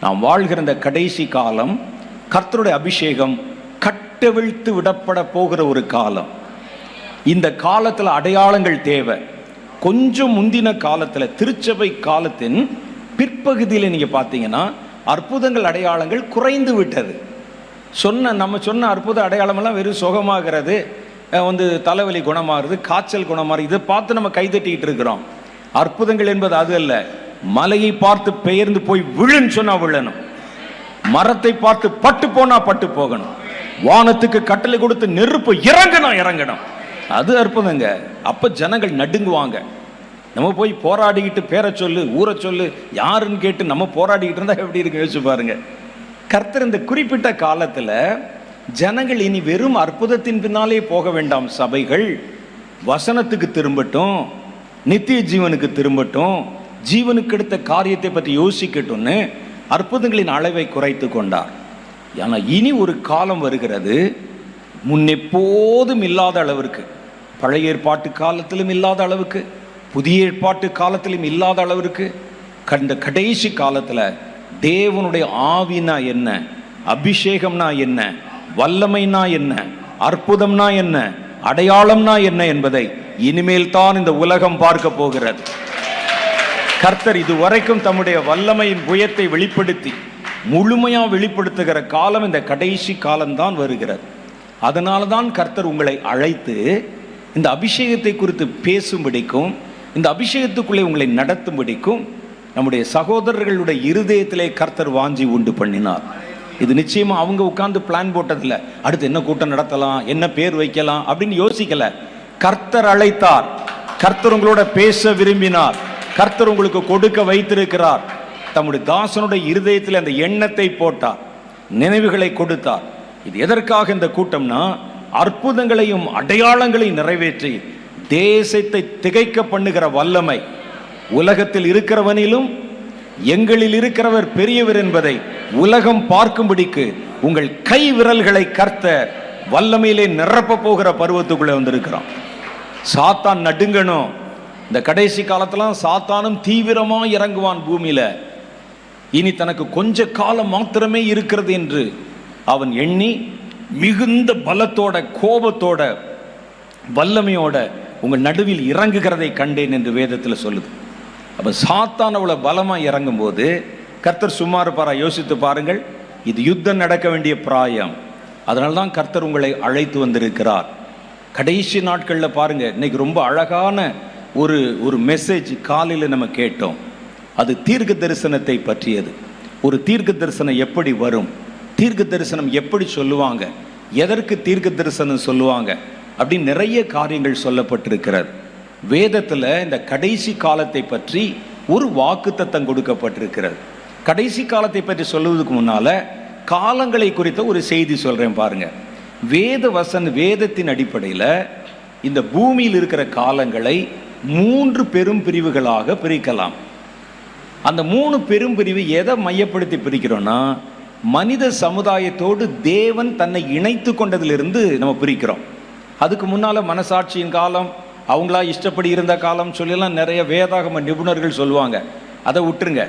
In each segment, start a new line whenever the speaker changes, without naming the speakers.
நாம் வாழ்கிற இந்த கடைசி காலம் கர்த்தருடைய அபிஷேகம் கட்டவிழ்த்து விடப்பட போகிற ஒரு காலம். இந்த காலத்தில் அடையாளங்கள் தேவை. கொஞ்சம் முந்தின காலத்தில் திருச்சபை காலத்தின் பிற்பகுதியில் நீங்கள் பார்த்தீங்கன்னா அற்புதங்கள் அடையாளங்கள் குறைந்து விட்டது. சொன்ன நம்ம சொன்ன அற்புத அடையாளமெல்லாம் வெறும் சுகமாகிறது வந்து தலைவலி குணமாகிறது காய்ச்சல் குணமாகிறது இதை பார்த்து நம்ம கைதட்டிக்கிட்டு இருக்கிறோம். அற்புதங்கள் என்பது அது அல்ல. மலையை பார்த்து பெயர்ந்து போய் விழுன்னு சொன்னா விழணும். மரத்தை பார்த்து பட்டு போனா பட்டு போகணும். வானத்துக்கு கட்டளை கொடுத்து நெருப்பு இறங்கணும் இறங்கணும். அது அற்புதங்க. அப்ப ஜனங்கள் நடுங்குவாங்க. நம்ம போய் போராடிக்கிட்டு பேரை சொல்லு ஊரை சொல்லு யாருன்னு கேட்டு நம்ம போராடிக்கிட்டு இருந்தா எப்படி இருக்கு யோசிச்சு பாருங்க. கர்த்தர் இந்த குறிப்பிட்ட காலத்துல ஜனங்கள் இனி வெறும் அற்புதத்தின் பின்னாலே போக வேண்டாம். சபைகள் வசனத்துக்கு திரும்பட்டும் நித்திய ஜீவனுக்கு திரும்பட்டும் ஜீவனுக்கு எடுத்த காரியத்தை பற்றி யோசிக்கட்டும்னு அற்புதங்களின் அளவை குறைத்து கொண்டார். ஆனால் இனி ஒரு காலம் வருகிறது. முன்னெப்போதும் இல்லாத அளவிற்கு பழைய ஏற்பாட்டு காலத்திலும் இல்லாத அளவுக்கு புதிய ஏற்பாட்டு காலத்திலும் இல்லாத அளவிற்கு கண்ட கடைசி காலத்தில் தேவனுடைய ஆவினா என்ன அபிஷேகம்னா என்ன வல்லமைனா என்ன அற்புதம்னா என்ன அடையாளம்னா என்ன என்பதை இனிமேல் தான் இந்த உலகம் பார்க்க போகிறது. கர்த்தர் இதுவரைக்கும் தம்முடைய வல்லமையின் புயத்தை வெளிப்படுத்தி முழுமையாக வெளிப்படுத்துகிற காலம் இந்த கடைசி காலம்தான் வருகிறது. அதனால தான் கர்த்தர் உங்களை அழைத்து இந்த அபிஷேகத்தை குறித்து பேசும்படிக்கும் இந்த அபிஷேகத்துக்குள்ளே உங்களை நடத்தும்படிக்கும் நம்முடைய சகோதரர்களுடைய இருதயத்திலே கர்த்தர் வாஞ்சி உண்டு பண்ணினார். இது நிச்சயமா அவங்க உட்காந்து பிளான் போட்டதில்ல. அடுத்து என்ன கூட்டம் நடத்தலாம் என்ன பேர் வைக்கலாம் அப்படின்னு யோசிக்கல. கர்த்தர் அழைத்தார். கர்த்தர் உங்களோட பேச விரும்பினார். கர்த்தர் உங்களுக்கு கொடுக்க வைத்திருக்கிறார். தம்முடைய தாசனுடைய இருதயத்தில் அந்த எண்ணத்தை போட்டார். நினைவுகளை கொடுத்தார். இது எதற்காக இந்த கூட்டம்னா அற்புதங்களையும் அடையாளங்களையும் நிறைவேற்றி தேசத்தை திகைக்க பண்ணுகிற வல்லமை. உலகத்தில் இருக்கிறவனிலும் எங்களில் இருக்கிறவர் பெரியவர் என்பதை உலகம் பார்க்கும்படிக்கு உங்கள் கை விரல்களை கர்த்த வல்லமையிலே நிரப்ப போகிற பருவத்துக்குள்ளே வந்திருக்கிறோம் சாத்தான் நடுங்கணும். இந்த கடைசி காலத்தெல்லாம் சாத்தானும் தீவிரமாக இறங்குவான் பூமியில. இனி தனக்கு கொஞ்ச காலம் மாத்திரமே இருக்கிறது என்று அவன் எண்ணி மிகுந்த பலத்தோட கோபத்தோட வல்லமையோட உங்கள் நடுவில் இறங்குகிறதை கண்டேன் என்று வேதத்தில் சொல்லுது. அப்போ சாத்தான் அவ்வளோ பலமாக இறங்கும் போது கர்த்தர் சும்மா இருப்பாரா? யோசித்து பாருங்கள். இது யுத்தம் நடக்க வேண்டிய பிராயம். அதனால தான் கர்த்தர் உங்களை அழைத்து வந்திருக்கிறார். கடைசி நாட்களில் பாருங்க இன்னைக்கு ரொம்ப அழகான ஒரு ஒரு மெசேஜ் காலையில் நம்ம கேட்டோம். அது தீர்க்க தரிசனத்தை பற்றியது. ஒரு தீர்க்க தரிசனம் எப்படி வரும்? தீர்க்க தரிசனம் எப்படி சொல்லுவாங்க? எதற்கு தீர்க்க தரிசனம் சொல்லுவாங்க? அப்படின்னு நிறைய காரியங்கள் சொல்லப்பட்டிருக்கிறது வேதத்தில் இந்த கடைசி காலத்தை பற்றி ஒரு வாக்குத்தத்தம் கொடுக்கப்பட்டிருக்கிறது. கடைசி காலத்தை பற்றி சொல்லுவதற்கு முன்னால் காலங்களை குறித்த ஒரு செய்தி சொல்கிறேன் பாருங்கள் வேத வசன் வேதத்தின் அடிப்படையில் இந்த பூமியில் இருக்கிற காலங்களை மூன்று பெரும் பிரிவுகளாக பிரிக்கலாம். அந்த மூணு பெரும் பிரிவு எதை மையப்படுத்தி பிரிக்கிறோம்னா மனித சமுதாயத்தோடு தேவன் தன்னை இணைத்து கொண்டதிலிருந்து நம்ம பிரிக்கிறோம். அதுக்கு முன்னால மனசாட்சியின் காலம் அவங்களா இஷ்டப்படி இருந்த காலம் சொல்லலாம் நிறைய வேதாகம நிபுணர்கள் சொல்லுவாங்க. அதை விட்டுருங்க.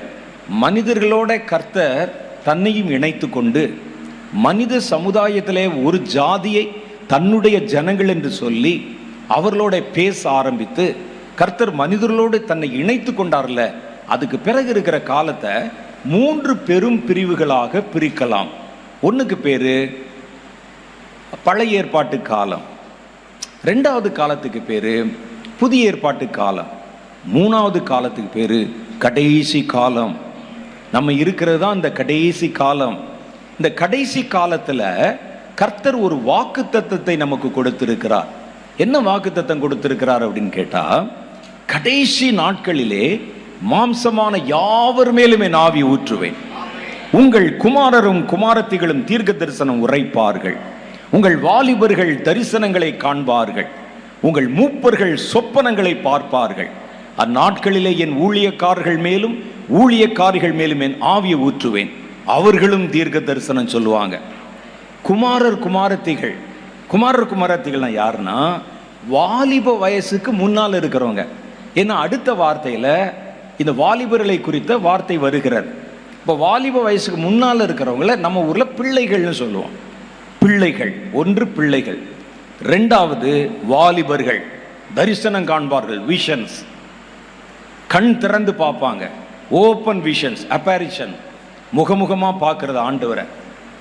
மனிதர்களோட கர்த்தர் தன்னையும் இணைத்து கொண்டு மனித சமுதாயத்திலே ஒரு ஜாதியை தன்னுடைய ஜனங்கள் என்று சொல்லி அவர்களோட பேச ஆரம்பித்து கர்த்தர் மனிதர்களோடு தன்னை இணைத்து கொண்டார்ல அதுக்கு பிறகு இருக்கிற காலத்தை மூன்று பெரும் பிரிவுகளாக பிரிக்கலாம். ஒன்றுக்கு பேர் பழைய ஏற்பாட்டு காலம். ரெண்டாவது காலத்துக்கு பேர் புதிய ஏற்பாட்டு காலம். மூணாவது காலத்துக்கு பேர் கடைசி காலம். நம்ம இருக்கிறது தான் இந்த கடைசி காலம். இந்த கடைசி காலத்தில் கர்த்தர் ஒரு வாக்கு தத்துவத்தை நமக்கு கொடுத்திருக்கிறார். என்ன வாக்கு தத்தம் கொடுத்திருக்கிறார் அப்படின்னு கேட்டால் கடைசி நாட்களிலே மாம்சமான யாவர் மேலும் என் ஆவி ஊற்றுவேன். உங்கள் குமாரரும் குமாரத்திகளும் தீர்க்க தரிசனம் உரைப்பார்கள். உங்கள் வாலிபர்கள் தரிசனங்களை காண்பார்கள். உங்கள் மூப்பர்கள் சொப்பனங்களை பார்ப்பார்கள். அந்நாட்களிலே என் ஊழியக்காரர்கள் மேலும் ஊழியக்காரிகள் மேலும் என் ஆவியை ஊற்றுவேன். அவர்களும் தீர்க்க தரிசனம் சொல்லுவாங்க. குமாரர் குமாரத்திகள் குமாரர் குமாரத்திகள்னா யாருன்னா வாலிப வயசுக்கு முன்னால் இருக்கிறவங்க. ஏன்னா அடுத்த வார்த்தையில் இந்த வாலிபர்களை குறித்த வார்த்தை வருகிறது இப்போ வாலிப வயசுக்கு முன்னால் இருக்கிறவங்கள நம்ம ஊரில் பிள்ளைகள்னு சொல்லுவோம். பிள்ளைகள் ஒன்று பிள்ளைகள். ரெண்டாவது வாலிபர்கள். தரிசனம் காண்பார்கள் விஷன்ஸ் கண் திறந்து பார்ப்பாங்க. ஓப்பன் விஷன்ஸ் அப்பேரிஷன் முகமுகமாக பார்க்கறது ஆண்டவரை.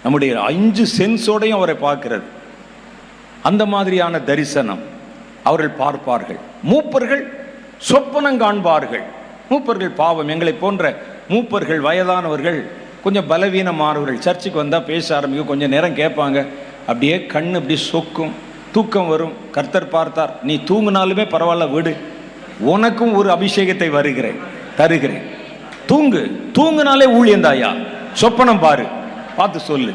நம்முடைய அஞ்சு சென்ஸோடையும் அவரை பார்க்கிறது. அந்த மாதிரியான தரிசனம் அவர்கள் பார்ப்பார்கள். மூப்பர்கள் சொப்பனம் காண்பார்கள். மூப்பர்கள் பாவம். எங்களை போன்ற மூப்பர்கள் வயதானவர்கள் கொஞ்சம் பலவீனமானவர்கள். சர்ச்சுக்கு வந்தால் பேச ஆரம்பிக்கும். கொஞ்சம் நேரம் கேட்பாங்க. அப்படியே கண் அப்படி சொக்கும். தூக்கம் வரும். கர்த்தர் பார்த்தார் நீ தூங்கினாலுமே பரவாயில்ல விடு. உனக்கும் ஒரு அபிஷேகத்தை வருகிறேன் தருகிறேன். தூங்கு. தூங்குனாலே ஊழியந்தாயா சொப்பனம் பாரு. பார்த்து சொல்லு.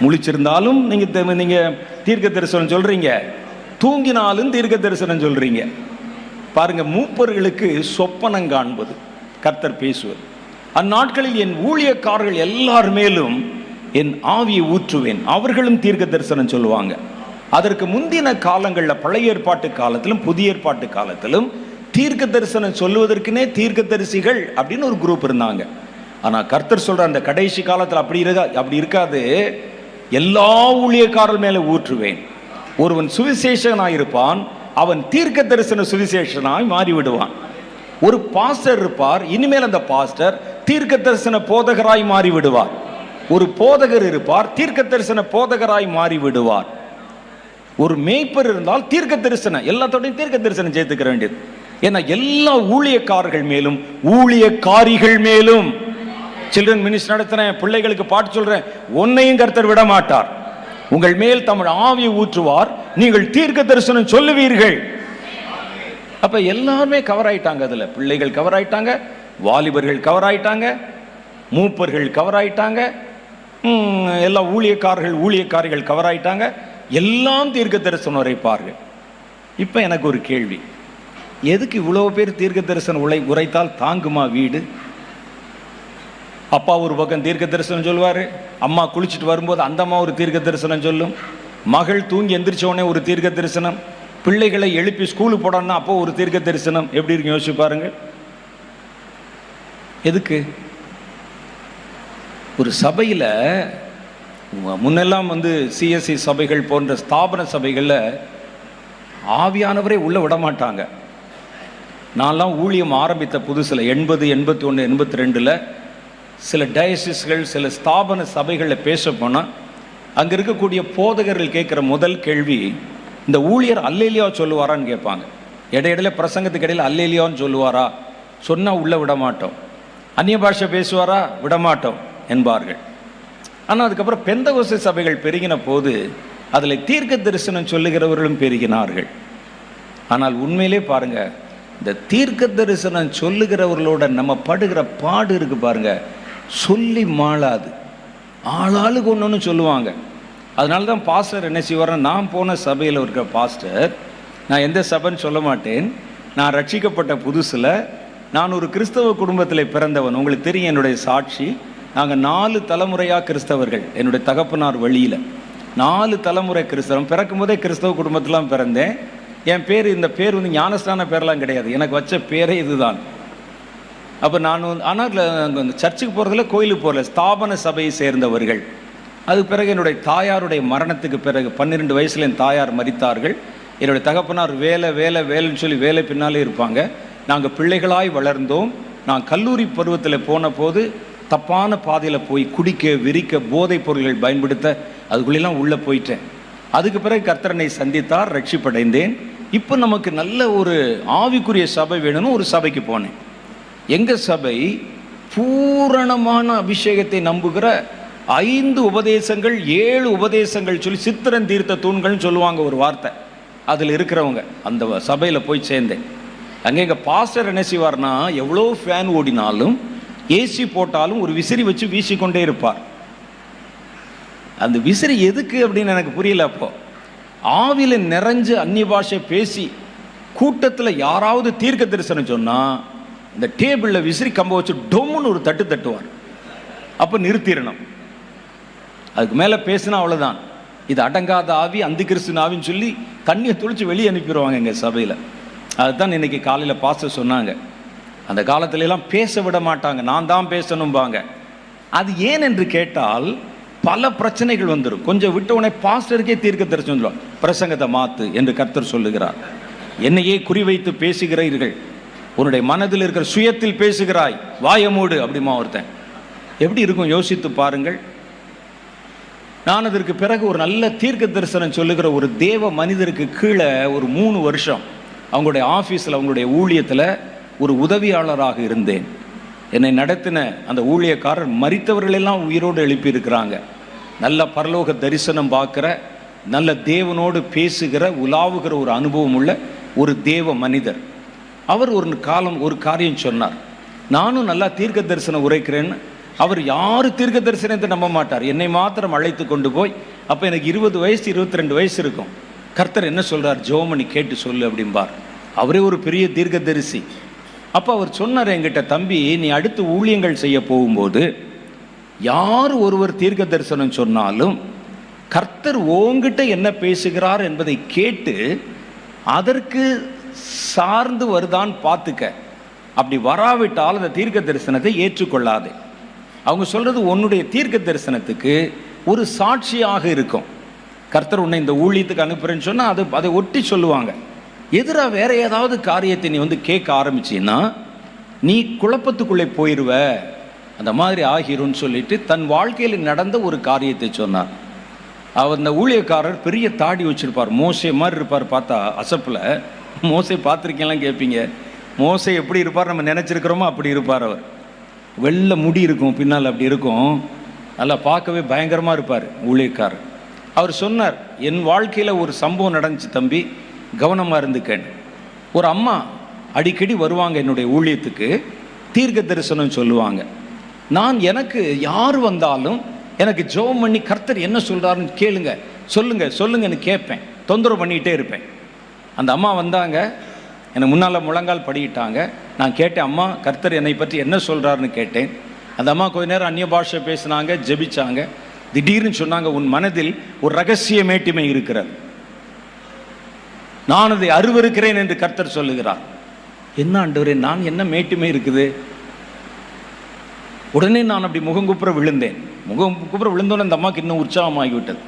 முழிச்சிருந்தாலும் நீங்கள் நீங்கள் தீர்க்க தரிசனம் சொல்கிறீங்க தூங்கினாலும் தீர்க்க தரிசனம் சொல்கிறீங்க பாருங்க மூப்பர்களுக்கு சொப்பனம் காண்பது கர்த்தர் பேசுவது. அந்நாட்களில் என் ஊழியக்காரர்கள் எல்லார் மேலும் என் ஆவியை ஊற்றுவேன். அவர்களும் தீர்க்க தரிசனம் சொல்லுவாங்க. அதற்கு முந்தின காலங்களில் பழைய ஏற்பாட்டு காலத்திலும் புதிய ஏற்பாட்டு காலத்திலும் தீர்க்க தரிசனம் சொல்லுவதற்குனே தீர்க்க தரிசிகள் அப்படின்னு ஒரு குரூப் இருந்தாங்க. ஆனால் கர்த்தர் சொல்கிற அந்த கடைசி காலத்தில் அப்படி இருக்கா அப்படி இருக்காது. எல்லா ஊழியக்காரர் மேலே ஊற்றுவேன். ஒருவன் சுவிசேஷகனாக இருப்பான் அவன் தீர்க்க தரிசன சுவிசேஷனாய் மாறிவிடுவான். ஒரு பாஸ்டர் இருப்பார் இனிமேல் அந்த பாஸ்டர் தீர்க்க தரிசன போதகராய் மாறிவிடுவார். ஒரு போதகர் இருப்பார் தீர்க்க தரிசன போதகராய் மாறி விடுவார் ஒரு மேய்ப்பர் இருந்தால் தீர்க்க தரிசனம் எல்லாத்தோடையும் தீர்க்க தரிசனம் சேர்த்துக்கிற வேண்டியது. ஏன்னா எல்லா ஊழியக்காரர்கள் மேலும் ஊழியக்காரிகள் மேலும். சில்ட்ரன் மினிஸ்டர் நடத்துறேன் பிள்ளைகளுக்கு பாட்டு சொல்றேன் ஒன்னையும் கர்த்தர் விட மாட்டார் உங்கள் மேல் தமிழ் ஆவியை ஊற்றுவார் நீங்கள் தீர்க்க தரிசனம் சொல்லுவீர்கள். அப்ப எல்லாருமே கவர் ஆயிட்டாங்க அதுல. பிள்ளைகள் கவர் ஆயிட்டாங்க வாலிபர்கள் கவர் ஆயிட்டாங்க மூப்பர்கள் கவர் ஆயிட்டாங்க எல்லா ஊழியக்காரர்கள் ஊழியக்காரிகள் கவர் ஆயிட்டாங்க எல்லாம் தீர்க்க தரிசனம் உரைப்பார்கள். இப்போ எனக்கு ஒரு கேள்வி. எதுக்கு இவ்வளோ பேர் தீர்க்க தரிசனம் உரை உரைத்தால் தாங்குமா வீடு? அப்பா ஒரு பக்கம் தீர்க்க தரிசனம் சொல்லுவார் அம்மா குளிச்சுட்டு வரும்போது அந்த அம்மா ஒரு தீர்க்க தரிசனம் சொல்லும். மகள் தூங்கி எந்திரிச்சோடனே ஒரு தீர்க்க தரிசனம் பிள்ளைகளை எழுப்பி ஸ்கூலுக்கு போடணும்னா அப்போ ஒரு தீர்க்க தரிசனம் எப்படி இருக்கு யோசிச்சு பாருங்கள். எதுக்கு? ஒரு சபையில் முன்னெல்லாம் வந்து சிஎஸ்சி சபைகள் போன்ற ஸ்தாபன சபைகளில் ஆவியானவரே உள்ளே விட மாட்டாங்க நான்லாம் ஊழியம் ஆரம்பித்த புதுசில் எண்பது எண்பத்தி ஒன்று எண்பத்தி ரெண்டில் சில டயசிஸ்கள் சில ஸ்தாபன சபைகளில் பேச போனால் அங்கே இருக்கக்கூடிய போதகர்கள் கேட்குற முதல் கேள்வி இந்த ஊழியர் அல்லேலியா சொல்லுவாரான்னு கேட்பாங்க. இடையிடையில பிரசங்கத்துக்கு இடையில் அல்லேலியான்னு சொல்லுவாரா? சொன்னால் உள்ளே விடமாட்டோம் அந்நிய பாஷை பேசுவாரா? விடமாட்டோம் என்பார்கள். ஆனால் அதுக்கப்புறம் பெந்தகோச சபைகள் பெருகின போது அதில் தீர்க்க தரிசனம் சொல்லுகிறவர்களும் பெருகினார்கள். ஆனால் உண்மையிலே பாருங்கள் இந்த தீர்க்க தரிசனம் சொல்லுகிறவர்களோட நம்ம படுகிற பாடு இருக்குது பாருங்கள் சொல்லி மாளாது. ஆளாளுக்கு ஒன்று ஒன்று சொல்லுவாங்க. அதனால தான் பாஸ்டர் என்ன செய்வார்னா நான் போன சபையில் இருக்கிற பாஸ்டர் நான் எந்த சபைன்னு சொல்ல மாட்டேன். நான் ரட்சிக்கப்பட்ட புதுசில் நான் ஒரு கிறிஸ்தவ குடும்பத்தில் பிறந்தவன். உங்களுக்கு தெரியும் என்னுடைய சாட்சி. நாங்கள் நாலு தலைமுறையாக கிறிஸ்தவர்கள் என்னுடைய தகப்பனார் வழியில். நாலு தலைமுறை கிறிஸ்தவம். பிறக்கும் போதே கிறிஸ்தவ குடும்பத்திலாம் பிறந்தேன். என் பேர் இந்த பேர் வந்து ஞானஸ்தான பேர்லாம் கிடையாது. எனக்கு வச்ச பேரே இதுதான். அப்போ நான் வந்து ஆனால் அந்த சர்ச்சுக்கு போகிறதில்ல கோயிலுக்கு போகல ஸ்தாபன சபையை சேர்ந்தவர்கள். அதுக்கு பிறகு என்னுடைய தாயாருடைய மரணத்துக்கு பிறகு பன்னிரெண்டு வயசில் என் தாயார் மறித்தார்கள் என்னுடைய தகப்பனார் வேலை வேலை வேலைன்னு சொல்லி வேலை பின்னாலே இருப்பாங்க. நாங்கள் பிள்ளைகளாய் வளர்ந்தோம். நான் கல்லூரி பருவத்தில் போன போது தப்பான பாதையில் போய் குடிக்க விரிக்க போதைப் பொருள்கள் பயன்படுத்த அதுக்குள்ளெல்லாம் உள்ளே போயிட்டேன். அதுக்கு பிறகு கர்த்தரனை சந்தித்தார் ரட்சிப்படைந்தேன். இப்போ நமக்கு நல்ல ஒரு ஆவிக்குரிய சபை வேணும்னு ஒரு சபைக்கு போனேன். எங்கள் சபை பூரணமான அபிஷேகத்தை நம்புகிற ஐந்து உபதேசங்கள் ஏழு உபதேசங்கள் சொல்லி சித்திரன் தீர்த்த தூண்கள்னு சொல்லுவாங்க ஒரு வார்த்தை. அதில் இருக்கிறவங்க அந்த சபையில் போய் சேர்ந்தேன். அங்கே எங்கள் பாஸ்டர் என்ன செய்வார்னா எவ்வளோ ஃபேன் ஓடினாலும் ஏசி போட்டாலும் ஒரு விசிறி வச்சு வீசிக்கொண்டே இருப்பார். அந்த விசிறி எதுக்கு அப்படின்னு எனக்கு புரியல அப்போ. ஆவில நிறைஞ்சு அந்நிய பாஷை பேசி கூட்டத்தில் யாராவது தீர்க்க தரிசனம் சொன்னால் இந்த டேபிளில் விசிறி கம்ப வச்சு டொம்முன்னு ஒரு தட்டு தட்டுவார். அப்போ நிறுத்திடணும். அதுக்கு மேலே பேசினா அவ்வளோதான் இது அடங்காத ஆவி அந்த கிறிஸ்துவின் ஆவின்னு சொல்லி தண்ணியை துளிச்சு வெளியே அனுப்பிடுவாங்க எங்கள் சபையில். அதுதான் இன்னைக்கு காலையில் பாஸ்டர் சொன்னாங்க. அந்த காலத்திலெல்லாம் பேச விட மாட்டாங்க. நான் தான் பேசணும்பாங்க. அது ஏன் என்று கேட்டால் பல பிரச்சனைகள் வந்துடும் கொஞ்சம் விட்ட உடனே பாஸ்டருக்கே தீர்க்க தரிசனம் பிரசங்கத்தை மாத்து என்று கர்த்தர் சொல்லுகிறார். என்னையே குறிவைத்து பேசுகிறீர்கள். உன்னுடைய மனதில் இருக்கிற சுயத்தில் பேசுகிறாய் வாயமூடு அப்படிமா ஒருத்தன். எப்படி இருக்கும்? யோசித்து பாருங்கள். நான் அதற்கு பிறகு ஒரு நல்ல தீர்க்க தரிசனம் சொல்லுகிற ஒரு தேவ மனிதருக்கு கீழே ஒரு மூணு வருஷம் அவங்களுடைய ஆஃபீஸில் அவங்களுடைய ஊழியத்தில் ஒரு உதவியாளராக இருந்தேன். என்னை நடத்தின அந்த ஊழியக்காரர் மறித்தவர்களெல்லாம் உயிரோடு எழுப்பியிருக்கிறாங்க. நல்ல பரலோக தரிசனம் பார்க்குற நல்ல தேவனோடு பேசுகிற உலாவுகிற ஒரு அனுபவம் உள்ள ஒரு தேவ மனிதர். அவர் ஒரு காலம் ஒரு காரியம் சொன்னார். நானும் நல்லா தீர்க்க தரிசனம் உரைக்கிறேன்னு. அவர் யார் தீர்க்க தரிசனத்தை நம்ப மாட்டார். என்னை மாத்திரம் அழைத்து கொண்டு போய் அப்போ எனக்கு இருபது வயசு இருபத்தி ரெண்டு வயசு இருக்கும். கர்த்தர் என்ன சொல்கிறார் ஜோமணி கேட்டு சொல்லு அப்படிம்பார். அவரே ஒரு பெரிய தீர்க்க தரிசி அப்போ அவர் சொன்னார் என்கிட்ட தம்பி நீ அடுத்து ஊழியங்கள் செய்ய போகும்போது யார் ஒருவர் தீர்க்க தரிசனம் சொன்னாலும் கர்த்தர் ஓங்கிட்ட என்ன பேசுகிறார் என்பதை கேட்டு அதற்கு சார்ந்து வருதான் பார்த்துக்க. அப்படி வராவிட்டால் அந்த தீர்க்க தரிசனத்தை ஏற்றுக்கொள்ளாதே. அவங்க சொல்றது உன்னுடைய தீர்க்க தரிசனத்துக்கு ஒரு சாட்சியாக இருக்கும். கர்த்தர் உன்னை இந்த ஊழியத்துக்கு அனுப்புறேன்னு சொன்னால் அது அதை ஒட்டி சொல்லுவாங்க. எதிராக வேற ஏதாவது காரியத்தை நீ வந்து கேட்க ஆரம்பிச்சின்னா நீ குழப்பத்துக்குள்ளே போயிடுவ அந்த மாதிரி ஆகிரும்னு சொல்லிட்டு தன் வாழ்க்கையில் நடந்த ஒரு காரியத்தை சொன்னார். அவர் அந்த ஊழியக்காரர் பெரிய தாடி வச்சிருப்பார். மோசே மாதிரி இருப்பார். பார்த்தா அசப்பில். மோசை பார்த்துருக்கேன்லாம் கேட்பீங்க மோசை எப்படி இருப்பார் நம்ம நினச்சிருக்கிறோமோ அப்படி இருப்பார் அவர். வெள்ளை முடி இருக்கும் பின்னால் அப்படி இருக்கும். நல்லா பார்க்கவே பயங்கரமாக இருப்பார் ஊழியக்காரர். அவர் சொன்னார் என் வாழ்க்கையில் ஒரு சம்பவம் நடந்துச்சு தம்பி கவனமாக இருந்துக்கேன். ஒரு அம்மா அடிக்கடி வருவாங்க என்னுடைய ஊழியத்துக்கு தீர்க்க தரிசனம் சொல்லுவாங்க. நான் எனக்கு யார் வந்தாலும் எனக்கு ஜெபம் பண்ணி கர்த்தர் என்ன சொல்கிறாருன்னு கேளுங்க. சொல்லுங்கள் சொல்லுங்கன்னு கேட்பேன். தொந்தரவு பண்ணிக்கிட்டே இருப்பேன். அந்த அம்மா வந்தாங்க. எனக்கு முன்னால் முழங்கால் படிக்கிட்டாங்க நான் கேட்டேன் அம்மா கர்த்தர் என்னை பற்றி என்ன சொல்கிறாருன்னு கேட்டேன். அந்த அம்மா கொஞ்ச நேரம் அந்நிய பாஷை பேசினாங்க ஜெபிச்சாங்க. திடீர்னு சொன்னாங்க உன் மனதில் ஒரு ரகசிய மேட்டிமை இருக்கிறது. நான் அதை அருவருக்கிறேன் என்று கர்த்தர் சொல்லுகிறார். என்ன ஆண்டவரே நான் என்ன மேட்டுமை இருக்குது? உடனே நான் அப்படி முகங்குப்புற விழுந்தேன். முகம் குப்புற விழுந்தோன்னு அந்த அம்மாக்கு இன்னும் உற்சாகமாகிவிட்டது.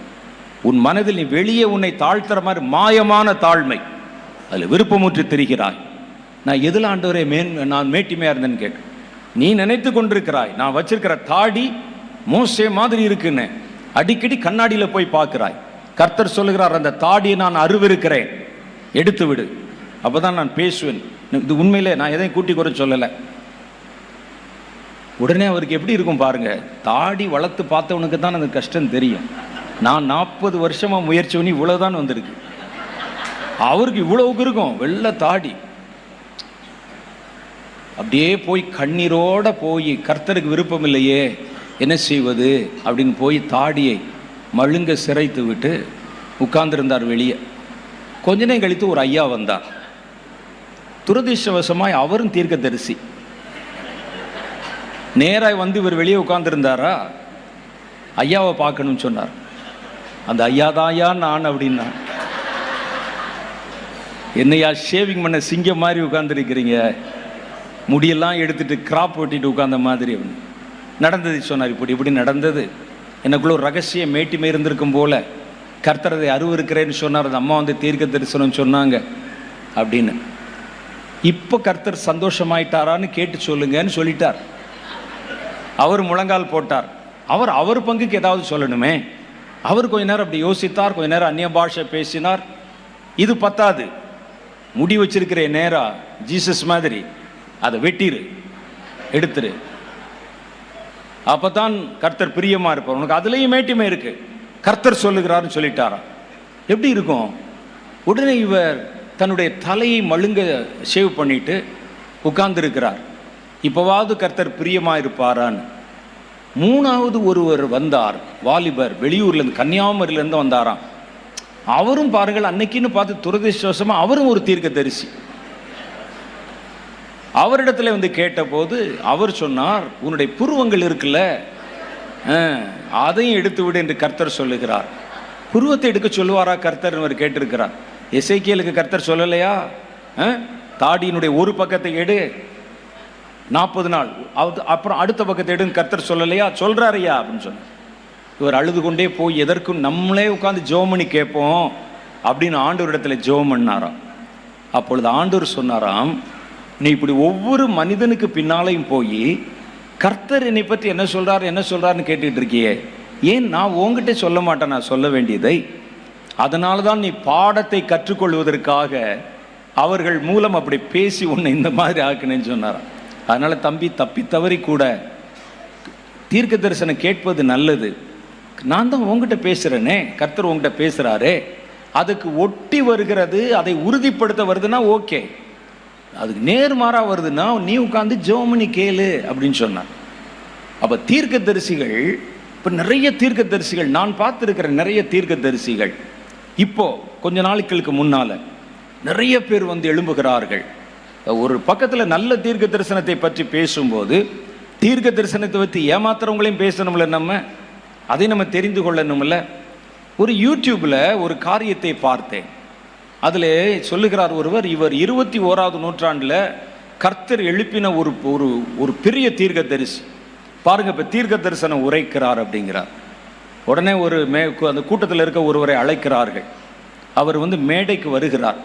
உன் மனதில் நீ வெளியே உன்னை தாழ்த்துற மாதிரி மாயமான தாழ்மை. அதில் விருப்பமுற்று தெரிகிறாய். நான் எதில் ஆண்டவரே மேன் நான் மேட்டிமையாக இருந்தேன்னு கேட்டேன் நீ நினைத்து கொண்டிருக்கிறாய். நான் வச்சிருக்கிற தாடி மோசே மாதிரி இருக்குன்னு. அடிக்கடி கண்ணாடியில் போய் பார்க்குறாய். கர்த்தர் சொல்லுகிறார் அந்த தாடியை நான் அருவிருக்கிறேன். எடுத்து விடு. அப்போ தான் நான் பேசுவேன். இது உண்மையிலே நான் எதையும் கூட்டி குறை சொல்லலை. உடனே அவருக்கு எப்படி இருக்கும் பாருங்க. தாடி வளர்த்து பார்த்தவனுக்கு தான் அந்த கஷ்டம் தெரியும். நான் நாற்பது வருஷமாக முயற்சி பண்ணி இவ்வளோதான் வந்திருக்கு. அவருக்கு இவ்வளவுக்கு இருக்கும் வெள்ளை தாடி. அப்படியே போய் கண்ணீரோட போய் கர்த்தருக்கு விருப்பம் இல்லையே என்ன செய்வது? அப்படின்னு போய் தாடியை மழுங்க சிரைத்து விட்டு உட்கார்ந்திருந்தார் வெளியே. கொஞ்ச நேரம் கழித்து ஒரு ஐயா வந்தார். துரதிர்ஷ்டவசமாய் அவரும் தீர்க்க தரிசி நேராக வந்து இவர் வெளியே உட்காந்துருந்தாரா ஐயாவை பார்க்கணும்னு சொன்னார். அந்த ஐயா தான் ஐயா நான் அப்படின்னா. என்னையா ஷேவிங் பண்ண சிங்கம் மாதிரி உட்காந்துருக்கிறீங்க முடியெல்லாம் எடுத்துட்டு கிராப் வெட்டிட்டு உட்காந்த மாதிரி நடந்தது சொன்னார் இப்படி இப்படி நடந்தது. எனக்குள்ள ஒரு ரகசிய மேட்டிமை இருந்திருக்கும் போல. கர்த்தரதை அருவருக்கிறேன்னு சொன்னார் அந்த அம்மா வந்து தீர்க்க தரிசனம் சொன்னாங்க அப்படின்னு. இப்போ கர்த்தர் சந்தோஷமாயிட்டாரான்னு கேட்டு சொல்லுங்கன்னு சொல்லிட்டார். அவர் முழங்கால் போட்டார். அவர் அவர் பங்குக்கு ஏதாவது சொல்லணுமே? அவர் கொஞ்ச நேரம் அப்படி யோசித்தார் கொஞ்ச நேரம் அந்நிய பாஷை பேசினார். இது பத்தாது. முடி வச்சிருக்கிற நேரா ஜீசஸ் மாதிரி. அதை வெட்டிரு. எடுத்துரு. அப்பதான் கர்த்தர் பிரியமா இருப்பார். உனக்கு அதுலேயும் மேட்டுமை இருக்கு. கர்த்தர் சொல்லுகிறாருன்னு சொல்லிட்டாராம். எப்படி இருக்கும்? உடனே இவர் தன்னுடைய தலையை மழுங்க ஷேவ் பண்ணிட்டு உட்கார்ந்துருக்கிறார். இப்போவாவது கர்த்தர் பிரியமா இருப்பாரான்னு. மூணாவது ஒருவர் வந்தார். வாலிபர். வெளியூர்லேருந்து கன்னியாகுமரியிலேருந்து வந்தாராம். அவரும் பாருங்கள் அன்னைக்குன்னு பார்த்து துரதிருஷ்டவசமா அவரும் ஒரு தீர்க்க தரிசி அவரிடத்துல வந்து கேட்டபோது அவர் சொன்னார் உன்னுடைய புருவங்கள் இருக்குல்ல ஆ, அதையும் எடுத்து விடு என்று கர்த்தர் சொல்லுகிறார். புருவத்தை எடுக்க சொல்லுவாரா கர்த்தர் அவர் கேட்டிருக்கிறார். எசைக்கியலுக்கு கர்த்தர் சொல்லலையா? ஆ? தாடியினுடைய ஒரு பக்கத்தை எடு நாற்பது நாள். அது அப்புறம் அடுத்த பக்கத்தை எடுன்னு கர்த்தர் சொல்லலையா? சொல்கிறாரையா அப்படின்னு சொன்னார். இவர் அழுது கொண்டே போய் எதற்கும் நம்மளே உட்காந்து ஜோம் பண்ணி கேட்போம் அப்படின்னு ஆண்டவரிடத்துல ஜோம் பண்ணாராம் அப்பொழுது ஆண்டோர் சொன்னாராம் நீ இப்படி ஒவ்வொரு மனிதனுக்கு பின்னாலையும் போய் கர்த்தர் என்னை பற்றி என்ன சொல்கிறார் என்ன சொல்கிறாருன்னு கேட்டுக்கிட்டு இருக்கியே. ஏன் நான் உங்ககிட்ட சொல்ல மாட்டேன் நான் சொல்ல வேண்டியதை? அதனால தான் நீ பாடத்தை கற்றுக்கொள்வதற்காக அவர்கள் மூலம் அப்படி பேசி உன்னை இந்த மாதிரி ஆக்குனேன்னு சொன்னாராம். அதனால் தம்பி தப்பி தவறி கூட தீர்க்க தரிசனம் கேட்பது நல்லது. நான் தான் உங்ககிட்ட பேசுகிறேனே கர்த்தர் உங்ககிட்ட பேசுகிறாரே அதுக்கு ஒட்டி வருகிறது அதை உறுதிப்படுத்த வருதுன்னா ஓகே. அதுக்கு நேர்மாறாக வருதுன்னா நீ உட்காந்து ஜோமனி கேளு அப்படின்னு சொன்னார். அப்போ தீர்க்க தரிசிகள் இப்போ நிறைய தீர்க்க தரிசிகள் நான் பார்த்துருக்கிற நிறைய தீர்க்க தரிசிகள் இப்போ கொஞ்ச நாட்களுக்கு முன்னால் நிறைய பேர் வந்து எழும்புகிறார்கள். ஒரு பக்கத்தில் நல்ல தீர்க்க தரிசனத்தை பற்றி பேசும்போது தீர்க்க தரிசனத்தை பற்றி ஏமாத்துறவங்களையும் பேசணும்ல நம்ம? அதை நம்ம தெரிந்து கொள்ளணும்ல. ஒரு யூடியூப்பில் ஒரு காரியத்தை பார்த்தேன். அதில் சொல்லுகிறார் ஒருவர் இவர் இருபத்தி ஓராவது நூற்றாண்டில் கர்த்தர் எழுப்பின ஒரு ஒரு ஒரு பெரிய தீர்க்க தரிசி பாருங்க இப்போ தீர்க்க தரிசனம் உரைக்கிறார் அப்படிங்கிறார். உடனே ஒரு மே அந்த கூட்டத்தில் இருக்க ஒருவரை அழைக்கிறார்கள். அவர் வந்து மேடைக்கு வருகிறார்.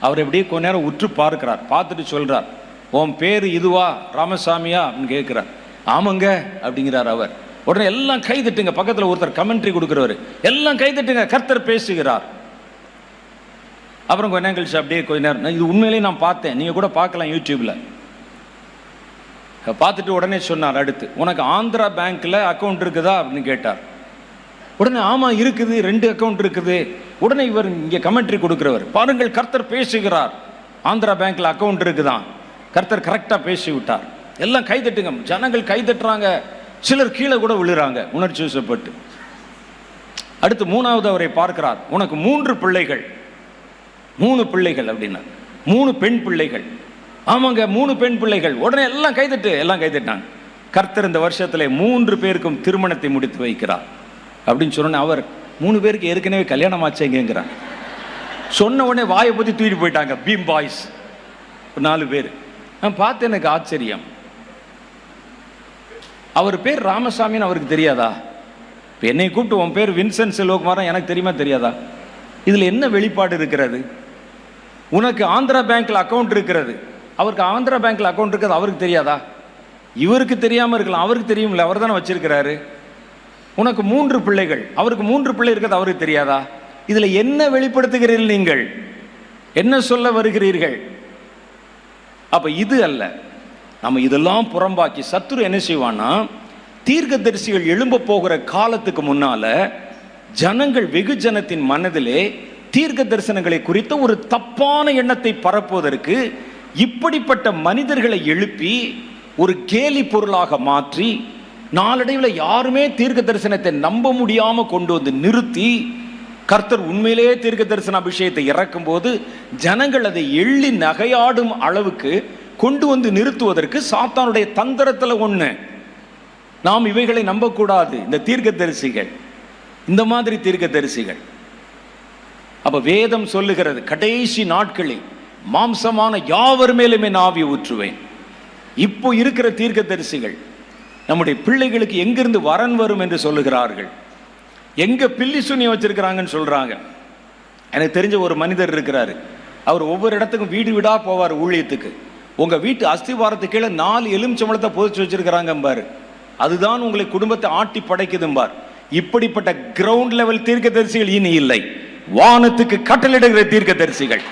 அவர் எப்படியே கொஞ்ச நேரம் உற்று பார்க்கிறார். பார்த்துட்டு சொல்கிறார் உன் பேர் இதுவா? ராமசாமியா? அப்படின்னு கேட்குறார். ஆமாங்க அப்படிங்கிறார் அவர். உடனே எல்லாம் கைதட்டுங்க பக்கத்தில் ஒருத்தர் கமெண்ட்ரி கொடுக்குறவர். எல்லாம் கைதட்டுங்க கர்த்தர் பேசுகிறார். அப்புறம் கொஞ்ச நேரம் கழிச்சு அப்படியே கொஞ்ச நேரம் இது உண்மையிலேயே நான் பார்த்தேன். நீங்கள் கூட பார்க்கலாம் யூடியூப்பில் பார்த்துட்டு உடனே சொன்னார் அடுத்து உனக்கு ஆந்திரா பேங்க்கில் அக்கௌண்ட் இருக்குதா? அப்படின்னு கேட்டார். உடனே ஆமாம் இருக்குது. ரெண்டு அக்கௌண்ட் இருக்குது. உடனே இவர் இங்கே கமெண்ட்ரி கொடுக்குறவர் பாருங்கள் கர்த்தர் பேசுகிறார். ஆந்திரா பேங்க்கில் அக்கௌண்ட் இருக்குதான். கர்த்தர் கரெக்டாக பேசி விட்டார் எல்லாம் கை தட்டுங்க. ஜனங்கள் கை தட்டுறாங்க. சிலர் கீழே கூட விழுறாங்க. உணர்ச்சி வசப்பட்டு. அடுத்து மூணாவது அவரை பார்க்கிறார். உனக்கு மூன்று பிள்ளைகள். மூணு பிள்ளைகள் அப்படின்னா. மூணு பெண் பிள்ளைகள். ஆமாங்க மூணு பெண் பிள்ளைகள். உடனே எல்லாம் கைதட்டு எல்லாம் கைதட்டாங்க. கர்த்தர் இந்த வருஷத்தில் மூன்று பேருக்கும் திருமணத்தை முடித்து வைக்கிறார். அப்படின்னு சொன்னோன்னே அவர் மூணு பேருக்கு ஏற்கனவே கல்யாணம் ஆச்சேங்கிறார் சொன்ன உடனே வாயை பற்றி தூக்கிட்டு போயிட்டாங்க. பீம் பாய்ஸ். நாலு பேர். நான் பார்த்து எனக்கு ஆச்சரியம். அவர் பேர் ராமசாமின்னு அவருக்கு தெரியாதா? இப்போ என்னை கூப்பிட்டு உன் பேர் வின்சென்ட் செல்வகுமாரன் எனக்கு தெரியுமா தெரியாதா? இதில் என்ன வெளிப்பாடு இருக்கிறது? உனக்கு ஆந்திரா பேங்க்கில் அக்கௌண்ட் இருக்கிறது. அவருக்கு ஆந்திரா பேங்க்கில் அக்கௌண்ட் இருக்கிறது அவருக்கு தெரியாதா? இவருக்கு தெரியாமல் இருக்கலாம். அவருக்கு தெரியும்ல. அவர் தானே வச்சிருக்கிறாரு. உனக்கு மூன்று பிள்ளைகள். அவருக்கு மூன்று பிள்ளை இருக்கிறது அவருக்கு தெரியாதா? இதில் என்ன வெளிப்படுத்துகிறீர்கள் நீங்கள்? என்ன சொல்ல வருகிறீர்கள்? அப்போ இது அல்ல. நம்ம இதெல்லாம் புறம்பாக்கி சத்துரு என்ன செய்வான்னா தீர்க்கதரிசிகள் எழும்ப போகிற காலத்துக்கு முன்னால ஜனங்கள் வெகுஜனத்தின் மனதிலே தீர்க்க தரிசனங்களை குறித்த ஒரு தப்பான எண்ணத்தை பரப்புவதற்கு இப்படிப்பட்ட மனிதர்களை எழுப்பி ஒரு கேலி பொருளாக மாற்றி நாளடைவில் யாருமே தீர்க்க தரிசனத்தை நம்ப முடியாமல் கொண்டு வந்து நிறுத்தி கர்த்தர் உண்மையிலேயே தீர்க்க தரிசன அபிஷேகத்தை இறக்கும் போது ஜனங்கள் அதை எள்ளி நகையாடும் அளவுக்கு கொண்டு வந்து நிறுத்துவதற்கு சாத்தானுடைய தந்திரத்தில் ஒன்று நாம் இவைகளை நம்பக்கூடாது. இந்த தீர்க்க தரிசிகள் இந்த மாதிரி தீர்க்க தரிசிகள் அப்போ வேதம் சொல்லுகிறது கடைசி நாட்களில் மாம்சமான யாவர் மேலுமே நாவி ஊற்றுவேன். இப்போ இருக்கிற தீர்க்க தரிசிகள் நம்முடைய பிள்ளைகளுக்கு எங்கிருந்து வரன் வரும் என்று சொல்லுகிறார்கள். எங்க பில்லி சுனி வச்சிருக்கிறாங்கன்னு சொல்றாங்க. எனக்கு தெரிஞ்ச ஒரு மனிதர் இருக்கிறாரு. அவர் ஒவ்வொரு இடத்துக்கும் வீடு வீடா போவார் ஊழியத்துக்கு. உங்கள் வீட்டு அஸ்திவாரத்துக்கு கீழே நாலு எலுமிச்சம்பளத்தை புதைச்சி வச்சிருக்கிறாங்க பாரு அதுதான் உங்களை குடும்பத்தை ஆட்டி படைக்குதும்பார். இப்படிப்பட்ட கிரவுண்ட் லெவல் தீர்க்க தரிசிகள் இனி இல்லை. வானத்துக்கு கட்டளிடுகிற தீர்க்கதரிசிகள்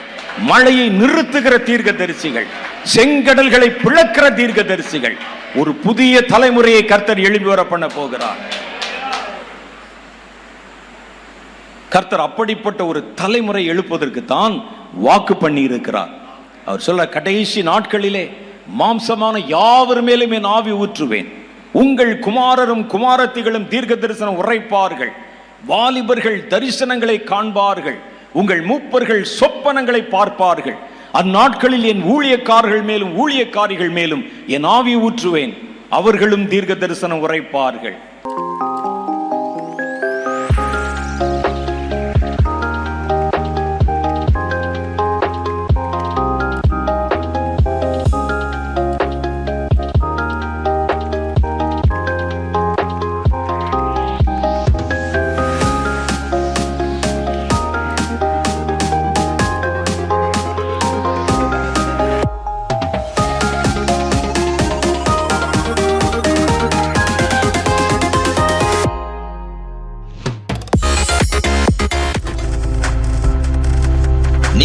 மழையை நிறுத்துகிற தீர்க்க தரிசிகள் செங்கடல்களை பிளக்கிற தீர்க்கதரிசிகள் ஒரு புதிய தலைமுறையை கர்த்தர் எழுப்பி வர பண்ண போகிறார். கர்த்தர் அப்படிப்பட்ட ஒரு தலைமுறை எழுப்பதற்கு தான் வாக்கு பண்ணி இருக்கிறார் அவர் சொல்ற கடைசி நாட்களிலே மாம்சமான யாவர் மேலும் என் ஆவி ஊற்றுவேன். உங்கள் குமாரரும் குமாரத்திகளும் தீர்க்க தரிசனம் உரைப்பார்கள். வாலிபர்கள் தரிசனங்களை காண்பார்கள். உங்கள் மூப்பர்கள் சொப்பனங்களை பார்ப்பார்கள். அந்நாட்களில் என் ஊழியக்காரர்கள் மேலும் ஊழியக்காரிகள் மேலும் என் ஆவி ஊற்றுவேன். அவர்களும் தீர்க்க தரிசனம் உரைப்பார்கள்.